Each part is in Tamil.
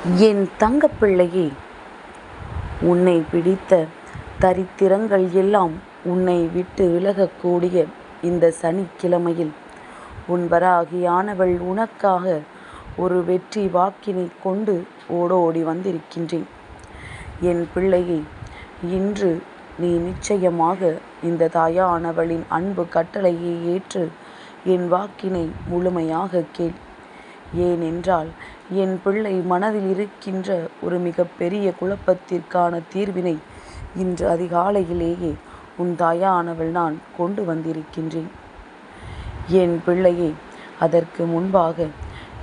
என் தங்கப்பிள்ளையே உன்னை பிடித்த தரித்திரங்கள் எல்லாம் உன்னை விட்டு விலகக்கூடிய இந்த சனிக்கிழமையில் உன் வராகியானவள் உனக்காக ஒரு வெற்றி வாக்கினை கொண்டு ஓடோடி வந்திருக்கின்றேன். என் பிள்ளையை இன்று நீ நிச்சயமாக இந்த தாயானவளின் அன்பு கட்டளையை ஏற்று என் வாக்கினை முழுமையாக கேள். ஏனென்றால் என் பிள்ளை மனதில் இருக்கின்ற ஒரு மிகப்பெரிய குழப்பத்திற்கான தீர்வினை இன்று அதிகாலையிலேயே உன் தாயானவள் நான் கொண்டு வந்திருக்கின்றேன். என் பிள்ளையே அதற்கு முன்பாக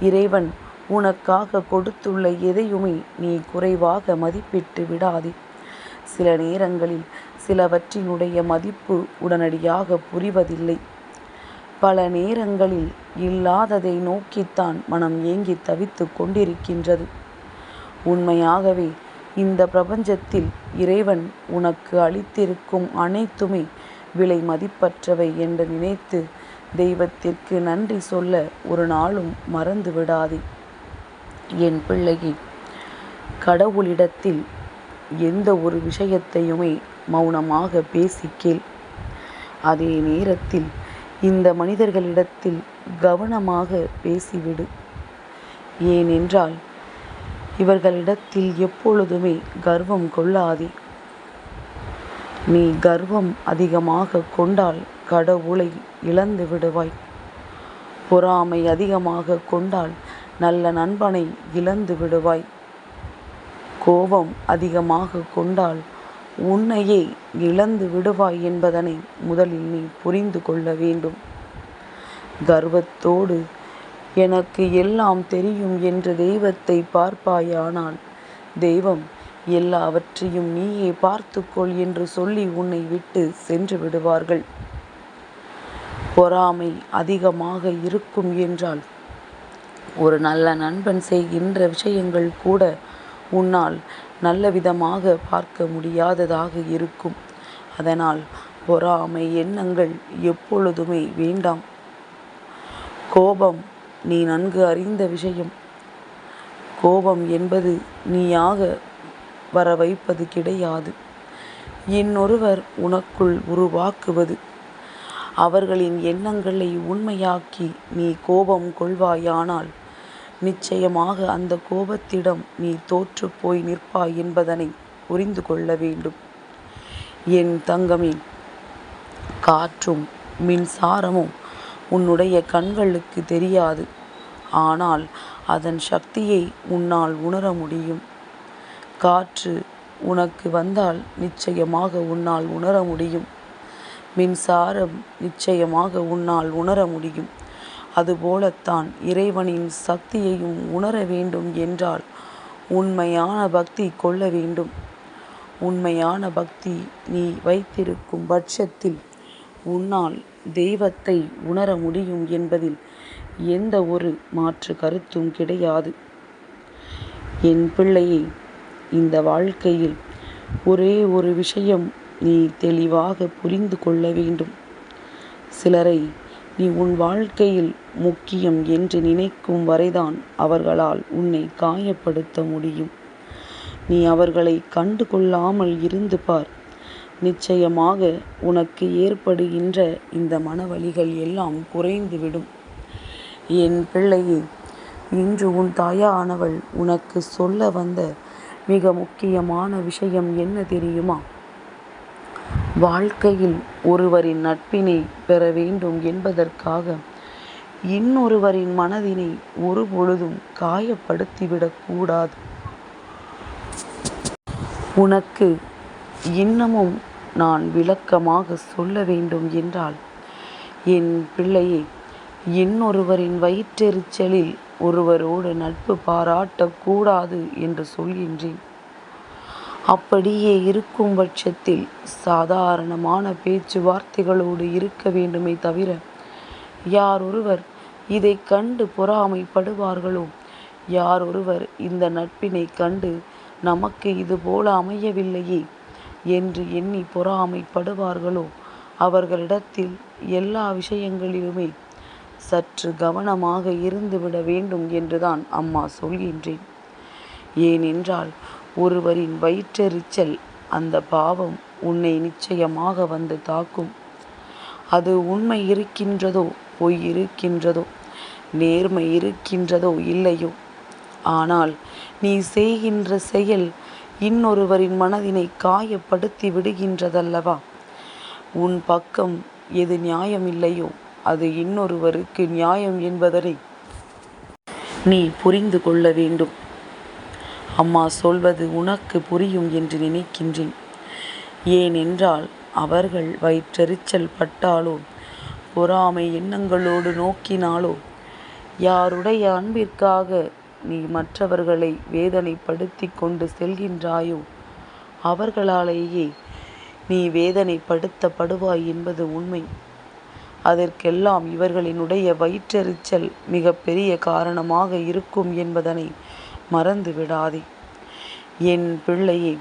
இறைவன் உனக்காக கொடுத்துள்ள எதையுமே நீ குறைவாக மதிப்பிட்டு விடாதே. சில நேரங்களில் சிலவற்றினுடைய மதிப்பு உடனடியாக புரிவதில்லை. பல நேரங்களில் இல்லாததை நோக்கித்தான் மனம் ஏங்கி தவித்து கொண்டிருக்கின்றது. உண்மையாகவே இந்த பிரபஞ்சத்தில் இறைவன் உனக்கு அளித்திருக்கும் அனைத்துமே விலை மதிப்பற்றவை என்று நினைத்து தெய்வத்திற்கு நன்றி சொல்ல ஒரு நாளும் மறந்து விடாதே. என் பிள்ளையே கடவுளிடத்தில் எந்த ஒரு விஷயத்தையுமே மௌனமாக பேசிக்கேள் அதே நேரத்தில் இந்த மனிதர்களிடத்தில் கவனமாக பேசிவிடு. ஏனென்றால் இவர்களிடத்தில் எப்பொழுதுமே கர்வம் கொள்ளாதே. நீ கர்வம் அதிகமாக கொண்டால் கடவுளை இழந்து விடுவாய். பொறாமை அதிகமாக கொண்டால் நல்ல நண்பனை இழந்து விடுவாய். கோபம் அதிகமாக கொண்டால் உன்னையே இழந்து விடுவாய் என்பதனை முதலில் நீ புரிந்து கொள்ள வேண்டும். கர்வத்தோடு எனக்கு எல்லாம் தெரியும் என்று தெய்வத்தை பார்ப்பாயானால் தெய்வம் எல்லாவற்றையும் நீயே பார்த்துக்கொள் என்று சொல்லி உன்னை விட்டு சென்று விடுவார்கள். பொறாமை அதிகமாக இருக்கும் என்றால் ஒரு நல்ல நண்பன் செய்கின்ற விஷயங்கள் கூட உன்னால் நல்ல விதமாக பார்க்க முடியாததாக இருக்கும். அதனால் பொறாமை எண்ணங்கள் எப்பொழுதுமே வேண்டாம். கோபம் நீ நன்கு அறிந்த விஷயம். கோபம் என்பது நீயாக வர வைப்பது கிடையாது. இன்னொருவர் உனக்குள் உருவாக்குவது. அவர்களின் எண்ணங்களை உண்மையாக்கி நீ கோபம் கொள்வாயானால் நிச்சயமாக அந்த கோபத்திடம் நீ தோற்று போய் நிற்பாய் என்பதனை புரிந்து கொள்ள வேண்டும். என் தங்கமே காற்றும் மின்சாரமும் உன்னுடைய கண்களுக்கு தெரியாது. ஆனால் அதன் சக்தியை உன்னால் உணர முடியும். காற்று உனக்கு வந்தால் நிச்சயமாக உன்னால் உணர முடியும். மின்சாரம் நிச்சயமாக உன்னால் உணர முடியும். அதுபோலத்தான் இறைவனின் சக்தியையும் உணர வேண்டும் என்றால் உண்மையான பக்தி கொள்ள வேண்டும். உண்மையான பக்தி நீ வைத்திருக்கும் பட்சத்தில் உன்னால் தெய்வத்தை உணர முடியும் என்பதில் எந்த ஒரு மாற்று கருத்தும் கிடையாது. என் பிள்ளையை இந்த வாழ்க்கையில் ஒரே ஒரு விஷயம் நீ தெளிவாக புரிந்து கொள்ள வேண்டும். சிலரை நீ உன் வாழ்க்கையில் முக்கியம் என்று நினைக்கும் வரைதான் அவர்களால் உன்னை காயப்படுத்த முடியும். நீ அவர்களை கண்டு கொள்ளாமல் இருந்து பார். நிச்சயமாக உனக்கு ஏற்படுகின்ற இந்த மனவழிகள் எல்லாம் குறைந்துவிடும். என் பிள்ளையே இன்று உன் தாயானவள் உனக்கு சொல்ல வந்த மிக முக்கியமான விஷயம் என்ன தெரியுமா? வாழ்க்கையில் ஒருவரின் நட்பினை பெற வேண்டும் என்பதற்காக இன்னொருவரின் மனதினை ஒரு பொழுதும் காயப்படுத்திவிடக்கூடாது உனக்கு இன்னமும் நான் விளக்கமாக சொல்ல வேண்டும் என்றால் என் பிள்ளையை இன்னொருவரின் வயிற்றெரிச்சலில் ஒருவரோடு நட்பு பாராட்டக்கூடாது என்று சொல்கின்றேன். அப்படியே இருக்கும் பட்சத்தில் சாதாரணமான பேச்சுவார்த்தைகளோடு இருக்க வேண்டுமே தவிர யார் ஒருவர் இதை கண்டு பொறாமைப்படுவார்களோ யார் ஒருவர் இந்த நட்பினை கண்டு நமக்கு இது போல அமையவில்லையே என்று எண்ணி பொறாமைப்படுவார்களோ அவர்களிடத்தில் எல்லா விஷயங்களிலுமே சற்று கவனமாக இருந்துவிட வேண்டும் என்றுதான் அம்மா சொல்கின்றேன். ஏனென்றால் ஒருவரின் வயிற்றெரிச்சல் அந்த பாவம் உன்னை நிச்சயமாக வந்து தாக்கும். அது உண்மை இருக்கின்றதோ பொய் இருக்கின்றதோ நேர்மை இருக்கின்றதோ இல்லையோ? ஆனால் நீ செய்கின்ற செயல் இன்னொருவரின் மனதினை காயப்படுத்தி விடுகின்றதல்லவா? உன் பக்கம் எது நியாயம் இல்லையோ அது இன்னொருவருக்கு நியாயம் என்பதனை நீ புரிந்து கொள்ள வேண்டும். அம்மா சொல்வது உனக்கு புரியும் என்று நினைக்கின்றேன். ஏனென்றால் அவர்கள் வயிற்றெரிச்சல் பட்டாலோ பொறாமை எண்ணங்களோடு நோக்கினாலோ யாருடைய அன்பிற்காக நீ மற்றவர்களை வேதனைப்படுத்தி கொண்டு செல்கின்றாயோ அவர்களாலேயே நீ வேதனைப்படுத்தப்படுவாய் என்பது உண்மை. அதற்கெல்லாம் இவர்களினுடைய வயிற்றெரிச்சல் மிக பெரிய காரணமாக இருக்கும் என்பதனை மறந்து விடாதே. என் பிள்ளையே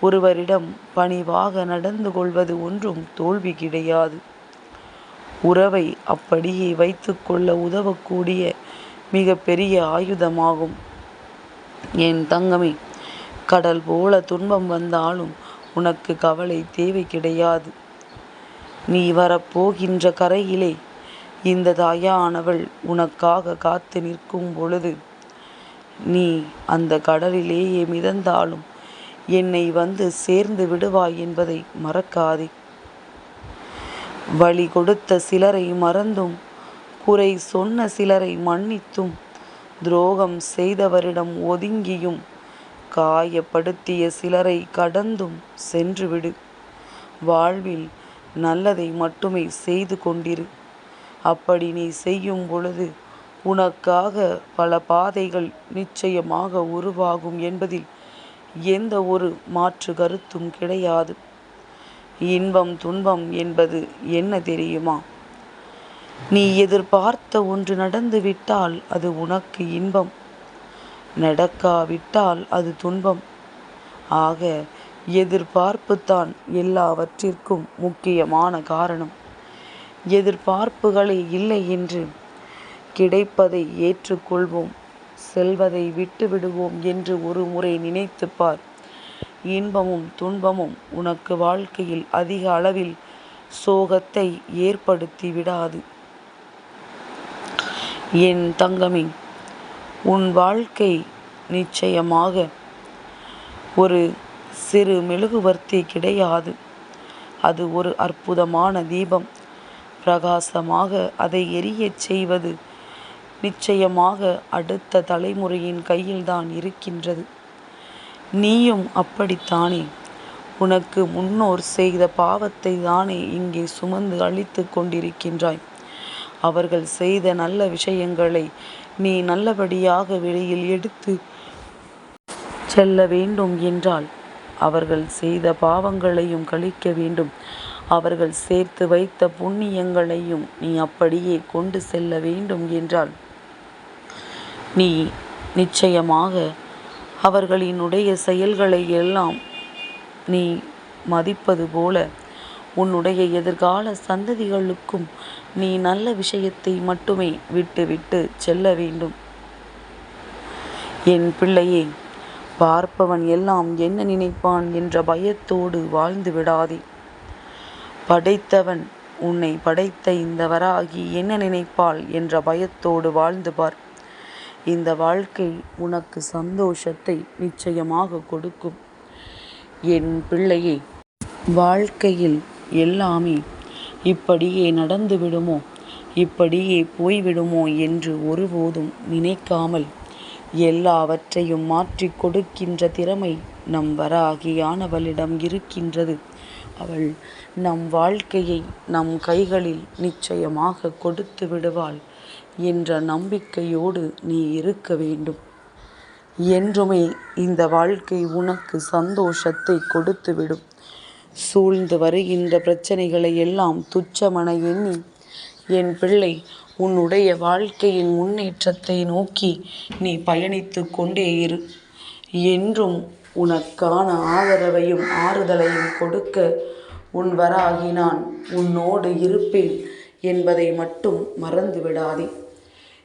ஒருவரிடம் பணிவாக நடந்து கொள்வது ஒன்றும் தோல்வி கிடையாது. உறவை அப்படியே வைத்துக்கொள்ள உதவக்கூடிய மிக பெரிய ஆயுதமாகும். என் தங்கமே கடல் போல துன்பம் வந்தாலும் உனக்கு கவலை தேவை கிடையாது. நீ வரப்போகின்ற கரையிலே இந்த தாயானவள் உனக்காக காத்து நிற்கும் பொழுது நீ அந்த கடலிலேயே மிதந்தாலும் என்னை வந்து சேர்ந்து விடுவாய் என்பதை மறக்காதே. வழி கொடுத்த சிலரை மறந்தும் குறை சொன்ன சிலரை மன்னித்தும் துரோகம் செய்தவரிடம் ஒதுங்கியும் காயப்படுத்திய சிலரை கடந்தும் சென்றுவிடு. வாழ்வில் நல்லதை மட்டுமே செய்து கொண்டிரு. அப்படி நீ செய்யும் பொழுது உனக்காக பல பாதைகள் நிச்சயமாக உருவாகும் என்பதில் எந்த ஒரு மாற்று கருத்தும் கிடையாது. இன்பம் துன்பம் என்பது என்ன தெரியுமா? நீ எதிர்பார்த்த ஒன்று நடந்துவிட்டால் அது உனக்கு இன்பம். நடக்காவிட்டால் அது துன்பம். ஆக எதிர்பார்ப்பு தான் எல்லாவற்றிற்கும் முக்கியமான காரணம். எதிர்பார்ப்புகளே இல்லை என்று கிடைப்பதை ஏற்றுக்கொள்வோம். செல்வதை விட்டு விடுவோம் என்று ஒரு முறை நினைத்துப்பார் இன்பமும் துன்பமும் உனக்கு வாழ்க்கையில் அதிக அளவில் சோகத்தை ஏற்படுத்தி விடாது. என் தங்கமே உன் வாழ்க்கை நிச்சயமாக ஒரு சிறு மெழுகுவர்த்தி கிடையாது. அது ஒரு அற்புதமான தீபம். பிரகாசமாக அதை எரியச் செய்வது நிச்சயமாக அடுத்த தலைமுறையின் கையில்தான் இருக்கின்றது. நீயும் அப்படித்தானே? உனக்கு முன்னோர் செய்த பாவத்தை தானே இங்கே சுமந்து அழித்து கொண்டிருக்கின்றாய். அவர்கள் செய்த நல்ல விஷயங்களை நீ நல்லபடியாக வெளியில் எடுத்து செல்ல வேண்டும் என்றால் அவர்கள் செய்த பாவங்களையும் கழிக்க வேண்டும். அவர்கள் சேர்த்து வைத்த புண்ணியங்களையும் நீ அப்படியே கொண்டு செல்ல வேண்டும் என்றால் நீ நிச்சயமாக அவர்களினுடைய செயல்களை எல்லாம் நீ மதிப்பது போல உன்னுடைய எதிர்கால சந்ததிகளுக்கும் நீ நல்ல விஷயத்தை மட்டுமே விட்டுவிட்டு செல்ல வேண்டும். என் பிள்ளையே பார்ப்பவன் எல்லாம் என்ன நினைப்பான் என்ற பயத்தோடு வாழ்ந்து விடாதே. படைத்தவன் உன்னை படைத்த இந்த வராகி என்ன நினைப்பாள் என்ற பயத்தோடு வாழ்ந்து பார். இந்த வாழ்க்கை உனக்கு சந்தோஷத்தை நிச்சயமாக கொடுக்கும். என் பிள்ளையே வாழ்க்கையில் எல்லாமே இப்படியே நடந்துவிடுமோ? இப்படியே போய்விடுமோ என்று ஒருபோதும் நினைக்காமல் எல்லாவற்றையும் மாற்றிக் கொடுக்கின்ற திறமை நம் வராகியானவளிடம் இருக்கின்றது. அவள் நம் வாழ்க்கையை நம் கைகளில் நிச்சயமாக கொடுத்து விடுவாள். என்ற நம்பிக்கையோடு நீ இருக்க வேண்டும். என்றுமே இந்த வாழ்க்கை உனக்கு சந்தோஷத்தை கொடுத்துவிடும். சூழ்ந்து வருகின்ற பிரச்சனைகளை எல்லாம் துச்சமன எண்ணி என் பிள்ளை உன்னுடைய வாழ்க்கையின் முன்னேற்றத்தை நோக்கி நீ பயணித்து கொண்டே இரு என்றும் உனக்கான ஆதரவையும் ஆறுதலையும் கொடுக்க உன் வராகி நான் உன்னோடு இருப்பேன் என்பதை மட்டும் மறந்து விடாதே